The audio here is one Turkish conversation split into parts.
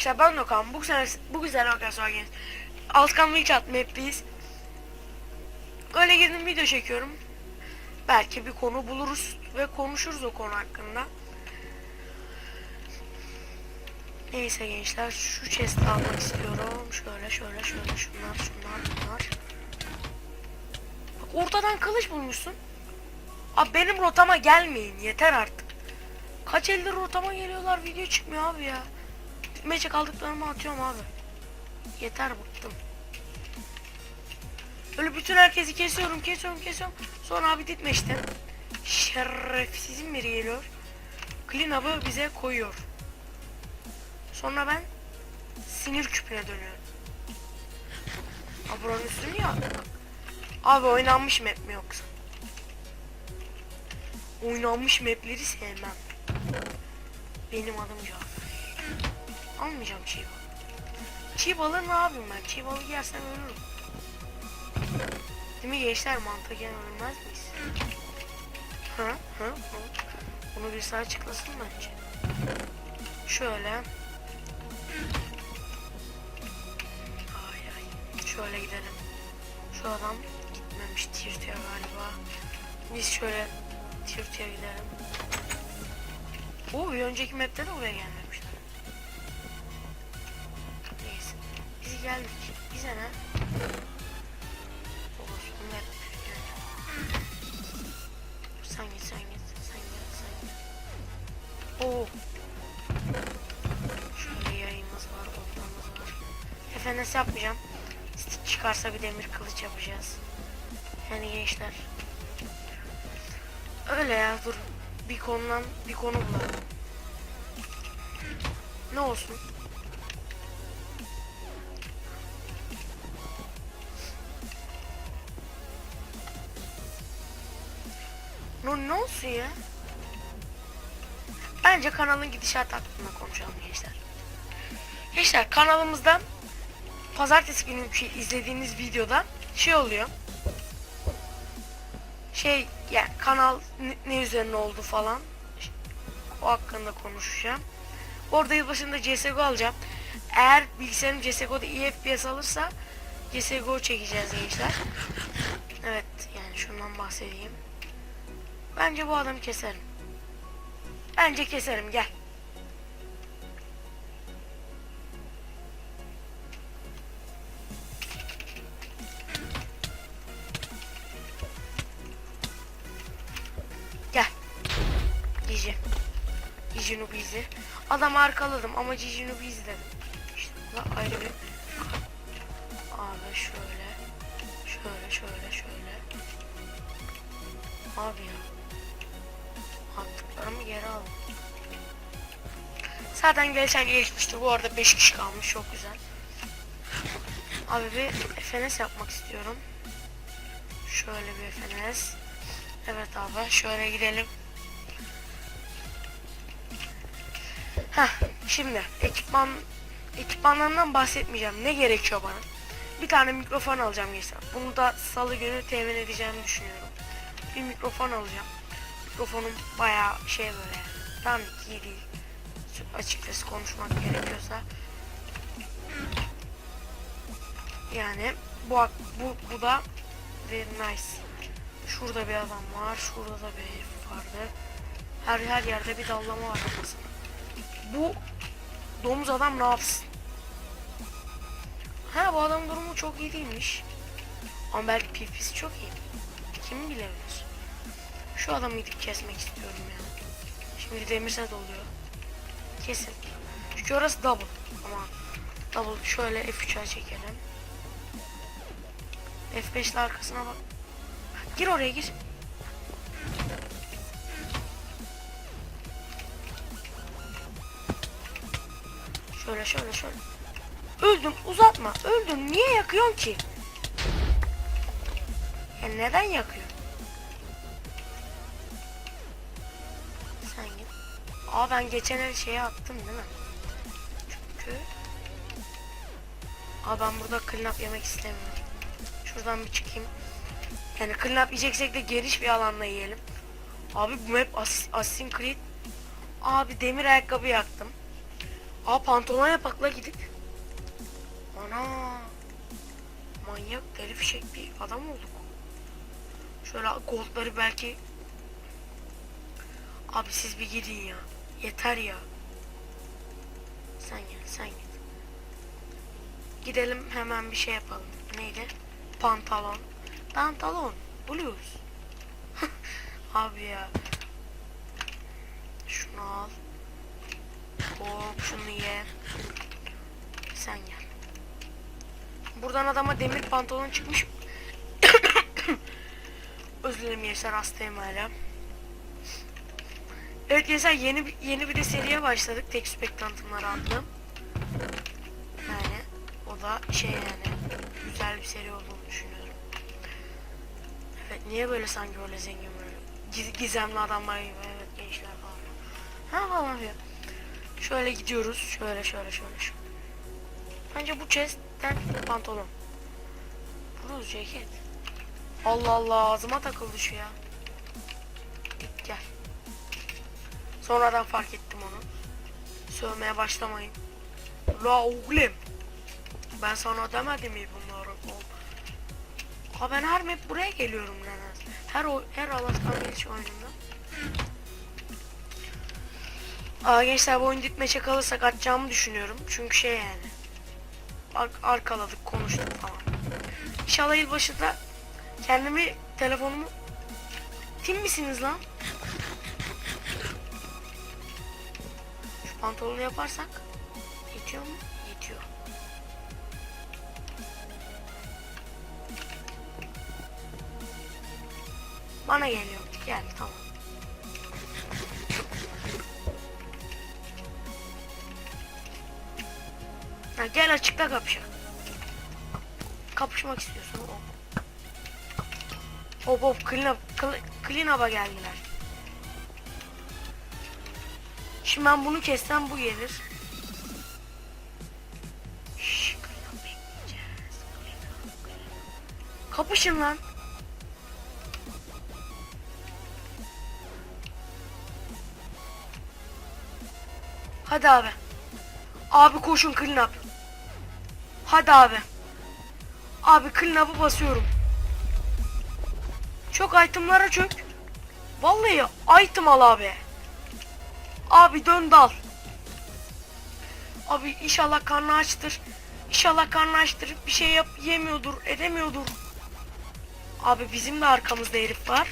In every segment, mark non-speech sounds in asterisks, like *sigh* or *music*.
arkadaşlar ben Dokan. Bu güzel, bu güzel arkadaşlar genç. Altkan Witchat map'teyiz. Öyle girdim video çekiyorum. Belki bir konu buluruz ve konuşuruz o konu hakkında. Neyse gençler şu chest'i almak istiyorum. Şöyle şöyle şöyle şunlar şunlar bunlar. Bak ortadan kılıç bulmuşsun. Abi benim rotama gelmeyin yeter artık. Kaç eldir rotama geliyorlar video çıkmıyor abi ya. Meçe kaldıklarımı atıyorum abi. Yeter bıktım. Böyle bütün herkesi kesiyorum kesiyorum kesiyorum. Sonra abi ditmeşte. Şerefsizin biri geliyor. Clean up'ı bize koyuyor. Sonra ben sinir küpüne dönüyorum. Abi buranın üstünü ya. Abi oynanmış map mi yoksa? Oynanmış mapleri sevmem. Benim adım Cafer. Almayacağım çiğ balık. Çiğ balığı ne yapayım ben? Çiğ balık yersem ölürüm. Değil mi gençler mantıken ölmez miyiz? Hı hı hı. Bunu bir saat açıklasın bence. Şöyle. Ay ay. Şöyle gidelim. Şu adam gitmemiş Tirti'ye galiba. Biz şöyle Tirti'ye gidelim. Bu bir önceki map'te de buraya gelmemişler. Geldik. Bize ne? Olsun map. Yani. Sen git sen git. Sen git sen git. Oo. Şöyle yayımız var, oltamız var. FNS yapmayacağım. Stick çıkarsa bir demir kılıç yapacağız. Yani gençler. Öyle ya dur. Bir konudan bir konu bulalım. Ne olsun? Ne, ne olsun ya? Bence kanalın gidişatı hakkında konuşalım gençler. Gençler kanalımızdan pazartesi günü izlediğiniz videoda şey oluyor. Şey yani kanal ne, ne üzerine oldu falan. O hakkında konuşacağım. Orada yılbaşında CSGO alacağım. Eğer bilgisayarım CSGO'da iyi FPS alırsa CSGO çekeceğiz gençler. Evet yani şundan bahsedeyim. Bence bu adamı keserim. Bence keserim gel. Gel. Cici. Cici Nubizi. Adam arkaladım ama Cici Nubizi dedim. İşte bu ayrı bir... Abi şöyle. Şöyle şöyle şöyle. Abi ya. Attıklarımı geri aldım. Zaten geçen geçmişti. Bu arada 5 kişi kalmış. Çok güzel. Abi bir FNS yapmak istiyorum. Şöyle bir FNS. Evet abi şöyle gidelim. Heh şimdi ekipman ekipmanlarından bahsetmeyeceğim. Ne gerekiyor bana? Bir tane mikrofon alacağım gençler. Bunu da salı günü temin edeceğimi düşünüyorum. Bir mikrofon alacağım. Mikrofonum bayağı şey böyle. Tam iyi. Açıkçası konuşmak gerekiyorsa. Yani bu bu bu da very nice. Şurada bir adam var. Şurada da bir herif vardı. Her her yerde bir dallama var kafasında. Bu domuz adam ne yapsın? Ha bu adam durumu çok iyi değilmiş. Ama belki PvP'si çok iyi. Kim bilebilir? Şu adamı gidip kesmek istiyorum ya. Şimdi demir set oluyor. Kesin. Çünkü orası double. Ama double şöyle F3'e çekelim. F5 ile arkasına bak. Gir oraya gir. Şöyle şöyle şöyle. Öldüm uzatma. Öldüm. Niye yakıyorsun ki? Ya neden yakıyor? Aa ben geçen el şeye attım değil mi? Çünkü Aa ben burada clean yemek istemiyorum. Şuradan bir çıkayım. Yani clean yiyeceksek de geniş bir alanda yiyelim. Abi bu map As Assassin's Creed. Abi demir ayakkabı yaktım. Aa pantolon yapakla gidip. Ana. Manyak deli fişek bir adam olduk. Şöyle goldları belki. Abi siz bir gidin ya. Yeter ya. Sen gel sen git. Gidelim hemen bir şey yapalım. Neydi? Pantolon. Pantolon. Blues. *laughs* Abi ya. Şunu al. Hop şunu ye. Sen gel. Buradan adama demir pantolon çıkmış. *coughs* Özür dilerim Yaşar hastayım hala. Evet Yaşar yeni yeni bir de seriye başladık. Tek Spectrantumlar adlı. Yani o da şey yani güzel bir seri olduğunu düşünüyorum. Evet niye böyle sanki böyle zengin böyle giz- gizemli adamlar gibi evet gençler falan. Ha falan ya. Şöyle gidiyoruz. Şöyle şöyle şöyle. şöyle. Bence bu chest'ten pantolon. Blue ceket. Allah Allah ağzıma takıldı şu ya. Gel. Sonradan fark ettim onu. Sövmeye başlamayın. La oğlum. Ben sana demedim mi bunları? Ha ben her map buraya geliyorum nedense. Her o her Alaskan geliş oyununda. Aa gençler bu oyun ditmeçe kalırsak atacağımı düşünüyorum. Çünkü şey yani. Ar- arkaladık konuştuk falan. İnşallah yılbaşında kendimi telefonumu Tim misiniz lan? Pantolonu yaparsak yetiyor mu? Yetiyor. Bana geliyor. Gel tamam. Ha, gel açıkta kapışalım. Kapışmak istiyorsun. Hop. Hop clean up, cl- clean up'a geldiler. Şimdi ben bunu kessem bu gelir. Kapışın lan. Hadi abi. Abi koşun clean up. Hadi abi. Abi clean up'ı basıyorum. Çok itemlara çök. Vallahi item al abi. Abi dön dal. Abi inşallah karnı açtır. İnşallah karnı açtır. Bir şey yap yemiyordur, edemiyordur. Abi bizim de arkamızda herif var.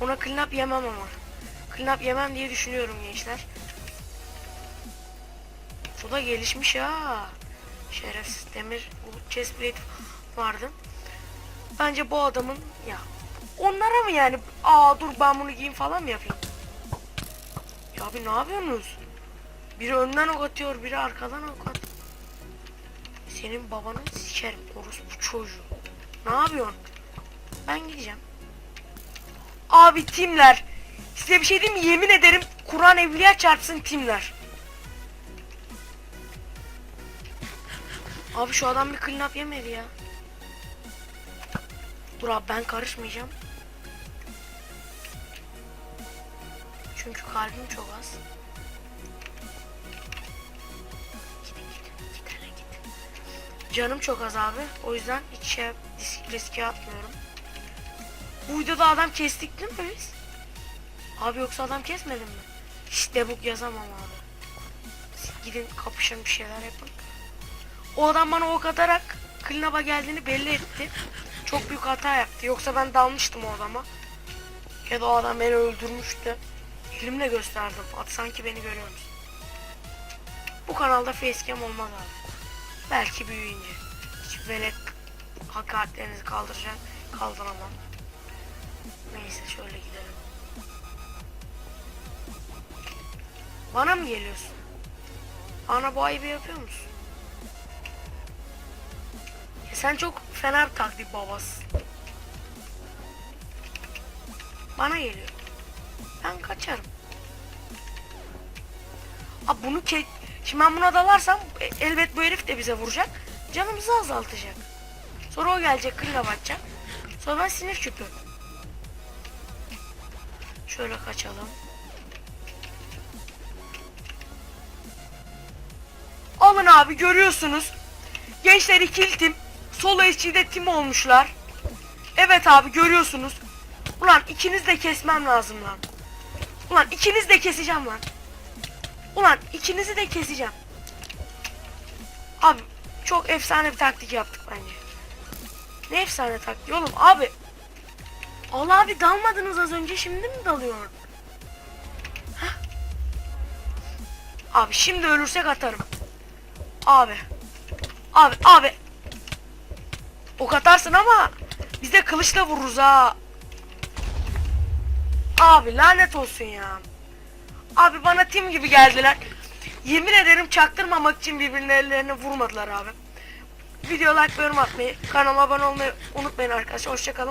Ona clean yemem ama. Clean yemem diye düşünüyorum gençler. Bu da gelişmiş ha. Şerefsiz demir bu chest vardı. Bence bu adamın ya onlara mı yani aa dur ben bunu giyeyim falan mı yapayım? Ya abi ne yapıyorsunuz? Biri önden ok atıyor, biri arkadan ok at. Senin babanı sikerim orospu çocuğu. Ne yapıyorsun? Ben gideceğim. Abi timler. Size bir şey diyeyim mi? Yemin ederim Kur'an evliya çarpsın timler. Abi şu adam bir clean up yemedi ya. Dur abi ben karışmayacağım. Çünkü kalbim çok az. Canım çok az abi. O yüzden hiç şey risk, riske atmıyorum. Bu videoda adam kestik değil mi biz? Abi yoksa adam kesmedin mi? Hiç debug yazamam abi. Gidin kapışın bir şeyler yapın. O adam bana ok atarak up'a geldiğini belli etti. Çok büyük hata yaptı. Yoksa ben dalmıştım o adama. Ya da o adam beni öldürmüştü. Elimle gösterdim. At sanki beni görüyor musun? Bu kanalda facecam olmaz abi. Belki büyüyünce. Hiç velet hakaretlerinizi kaldıracak. Kaldıramam. Neyse şöyle gidelim. Bana mı geliyorsun? Bana bu ayıbı yapıyor musun? Ya sen çok fena bir taktik babasın. Bana geliyor. Ben kaçarım. Abi bunu ke... Şimdi ben buna dalarsam e, elbet bu herif de bize vuracak. Canımızı azaltacak. Sonra o gelecek kıyla batacak. Sonra ben sinir küpü. Şöyle kaçalım. Alın abi görüyorsunuz. Gençler ikili tim. Solo SG'de tim olmuşlar. Evet abi görüyorsunuz. Ulan ikiniz de kesmem lazım lan. Ulan ikiniz de keseceğim lan. Ulan ikinizi de keseceğim. Abi çok efsane bir taktik yaptık bence. Ne efsane taktik oğlum abi. Allah abi dalmadınız az önce şimdi mi dalıyorsun? Hah. Abi şimdi ölürsek atarım. Abi. Abi abi. Ok atarsın ama biz de kılıçla vururuz ha. Abi lanet olsun ya. Abi bana tim gibi geldiler. Yemin ederim çaktırmamak için birbirlerine vurmadılar abi. Video like yorum atmayı, kanalıma abone olmayı unutmayın arkadaşlar. Hoşçakalın.